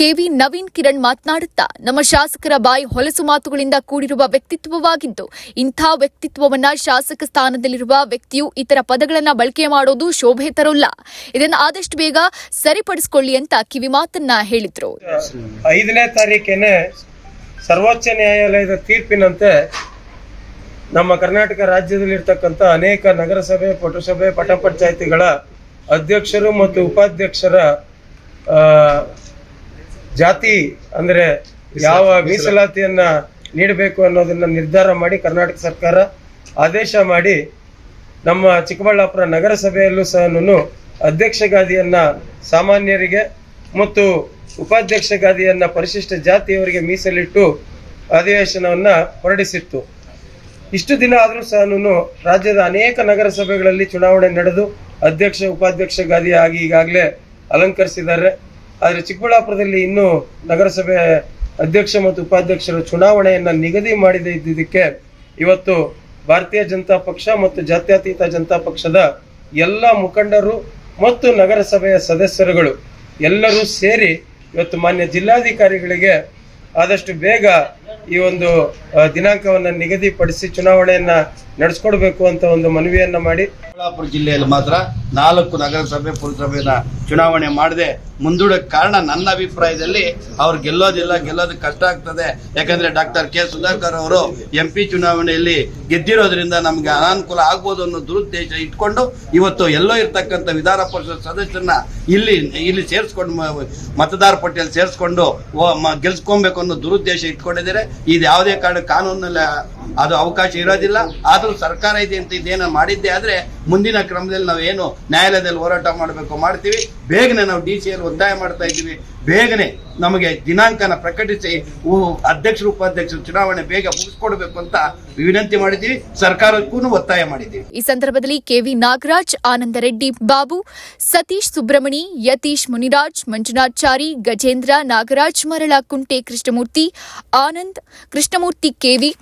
KV Naveen Kiran ಮಾತನಾಡುತ್ತಾ, ನಮ್ಮ ಶಾಸಕರ ಬಾಯಿ ಹೊಲಸು ಮಾತುಗಳಿಂದ ಕೂಡಿರುವ ವ್ಯಕ್ತಿತ್ವವಾಗಿದ್ದು, ಇಂಥ ವ್ಯಕ್ತಿತ್ವವನ್ನ ಶಾಸಕ ಸ್ಥಾನದಲ್ಲಿರುವ ವ್ಯಕ್ತಿಯು ಇತರ ಪದಗಳನ್ನ ಬಳಕೆ ಮಾಡೋದು ಶೋಭೆ ತರೋಲ್ಲ. ಇದನ್ನು ಆದಷ್ಟು ಬೇಗ ಸರಿಪಡಿಸಿಕೊಳ್ಳಿ ಅಂತ ಕಿವಿ ಮಾತನ್ನ ಹೇಳಿದ್ರು. ಐದನೇ ತಾರೀಕೇನೆ ಸರ್ವೋಚ್ಚ ನ್ಯಾಯಾಲಯದ ತೀರ್ಪಿನಂತೆ ನಮ್ಮ ಕರ್ನಾಟಕ ರಾಜ್ಯದಲ್ಲಿರ್ತಕ್ಕಂಥ ಅನೇಕ ನಗರಸಭೆ, ಪುರಸಭೆ ಪಟ ಪಂಚಾಯತಿಗಳ ಅಧ್ಯಕ್ಷರು ಮತ್ತು ಉಪಾಧ್ಯಕ್ಷರ ಜಾತಿ ಅಂದರೆ ಯಾವ ಮೀಸಲಾತಿಯನ್ನ ನೀಡಬೇಕು ಅನ್ನೋದನ್ನ ನಿರ್ಧಾರ ಮಾಡಿ ಕರ್ನಾಟಕ ಸರ್ಕಾರ ಆದೇಶ ಮಾಡಿ ನಮ್ಮ ಚಿಕ್ಕಬಳ್ಳಾಪುರ ನಗರಸಭೆಯಲ್ಲೂ ಸಹ ಅಧ್ಯಕ್ಷ ಗಾದಿಯನ್ನ ಸಾಮಾನ್ಯರಿಗೆ ಮತ್ತು ಉಪಾಧ್ಯಕ್ಷ ಗಾದಿಯನ್ನ ಪರಿಶಿಷ್ಟ ಜಾತಿಯವರಿಗೆ ಮೀಸಲಿಟ್ಟು ಅಧಿವೇಶನವನ್ನು ಹೊರಡಿಸಿತ್ತು. ಇಷ್ಟು ದಿನ ಆದರೂ ಸಹ ರಾಜ್ಯದ ಅನೇಕ ನಗರಸಭೆಗಳಲ್ಲಿ ಚುನಾವಣೆ ನಡೆದು ಅಧ್ಯಕ್ಷ ಉಪಾಧ್ಯಕ್ಷ ಗಾದಿಯಾಗಿ ಈಗಾಗಲೇ ಅಲಂಕರಿಸಿದ್ದಾರೆ. ಆದರೆ ಚಿಕ್ಕಬಳ್ಳಾಪುರದಲ್ಲಿ ಇನ್ನೂ ನಗರಸಭೆ ಅಧ್ಯಕ್ಷ ಮತ್ತು ಉಪಾಧ್ಯಕ್ಷರ ಚುನಾವಣೆಯನ್ನು ನಿಗದಿ ಮಾಡಿದೆ ಇದ್ದಿದ್ದಕ್ಕೆ ಇವತ್ತು ಭಾರತೀಯ ಜನತಾ ಪಕ್ಷ ಮತ್ತು ಜಾತ್ಯತೀತ ಜನತಾ ಪಕ್ಷದ ಎಲ್ಲ ಮುಖಂಡರು ಮತ್ತು ನಗರಸಭೆಯ ಸದಸ್ಯರುಗಳು ಎಲ್ಲರೂ ಸೇರಿ ಇವತ್ತು ಮಾನ್ಯ ಜಿಲ್ಲಾಧಿಕಾರಿಗಳಿಗೆ ಆದಷ್ಟು ಬೇಗ ಈ ಒಂದು ದಿನಾಂಕವನ್ನು ನಿಗದಿಪಡಿಸಿ ಚುನಾವಣೆಯನ್ನ ನಡೆಸ್ಕೊಡ್ಬೇಕು ಅಂತ ಒಂದು ಮನವಿಯನ್ನ ಮಾಡಿ. ಚಿಕ್ಕಬಳ್ಳಾಪುರ ಜಿಲ್ಲೆಯಲ್ಲಿ ಮಾತ್ರ ನಾಲ್ಕು ನಗರಸಭೆ ಪುರಸಭೆನ ಚುನಾವಣೆ ಮಾಡದೆ ಮುಂದೂಡಕ್ಕೆ ಕಾರಣ ನನ್ನ ಅಭಿಪ್ರಾಯದಲ್ಲಿ ಅವ್ರು ಗೆಲ್ಲೋದಿಲ್ಲ, ಗೆಲ್ಲೋದು ಕಷ್ಟ ಆಗ್ತದೆ. ಯಾಕಂದ್ರೆ ಡಾಕ್ಟರ್ ಕೆ ಸುಧಾಕರ್ ಅವರು ಎಂ ಪಿ ಚುನಾವಣೆಯಲ್ಲಿ ಗೆದ್ದಿರೋದ್ರಿಂದ ನಮ್ಗೆ ಅನಾನುಕೂಲ ಆಗ್ಬೋದು ಅನ್ನೋ ದುರುದ್ದೇಶ ಇಟ್ಕೊಂಡು ಇವತ್ತು ಎಲ್ಲೋ ಇರ್ತಕ್ಕಂಥ ವಿಧಾನ ಪರಿಷತ್ ಸದಸ್ಯರನ್ನ ಇಲ್ಲಿ ಇಲ್ಲಿ ಸೇರಿಸ್ಕೊಂಡು, ಮತದಾರ ಪಟ್ಟಿಯಲ್ಲಿ ಸೇರಿಸ್ಕೊಂಡು ಗೆಲ್ಸ್ಕೊಬೇಕು ಅನ್ನೋ ದುರುದ್ದೇಶ ಇಟ್ಕೊಂಡಿದ್ದಾರೆ. ಇದು ಯಾವುದೇ ಕಾರಣ ಕಾನೂನಲ್ಲಿ ಅದು ಅವಕಾಶ ಇರೋದಿಲ್ಲ. ಆದರೂ ಸರ್ಕಾರ ಇದೆ ಅಂತ ಇದೇನೋ ಮಾಡಿದ್ದೆ ಆದ್ರೆ ಮುಂದಿನ ಕ್ರಮದಲ್ಲಿ ನಾವು ಏನು ನ್ಯಾಯಾಲಯದಲ್ಲಿ ಹೋರಾಟ ಮಾಡಬೇಕು ಮಾಡ್ತೀವಿ. ಬೇಗನೆ ನಾವು ಡಿ ಸಿ ಒತ್ತಾಯ ಮಾಡ್ತಾ ಇದ್ದೀವಿ. ಬೇಗನೆ ನಮಗೆ ದಿನಾಂಕನ ಪ್ರಕಟಿಸಿ ಅಧ್ಯಕ್ಷರು, ಉಪಾಧ್ಯಕ್ಷರು ಚುನಾವಣೆ ಬೇಗ ಮುಗಿಸ್ಕೊಡ್ಬೇಕು ಅಂತ ವಿನಂತಿ ಮಾಡಿದ್ದೀವಿ. ಸರ್ಕಾರಕ್ಕೂ ಒತ್ತಾಯ ಮಾಡಿದ್ದೀವಿ. ಈ ಸಂದರ್ಭದಲ್ಲಿ ಕೆವಿ ನಾಗರಾಜ್, ಆನಂದ ರೆಡ್ಡಿ, ಬಾಬು, ಸತೀಶ್ ಸುಬ್ರಮಣಿ ಯತೀಶ್ ಮುನಿರಾಜ್ ಮಂಜುನಾಚಾರಿ ಗಜೇಂದ್ರ ನಾಗರಾಜ್, ಮರಳ ಕುಂಟೆ ಕೃಷ್ಣಮೂರ್ತಿ, ಆನಂದ್ ಕೃಷ್ಣಮೂರ್ತಿ ಕೆವಿ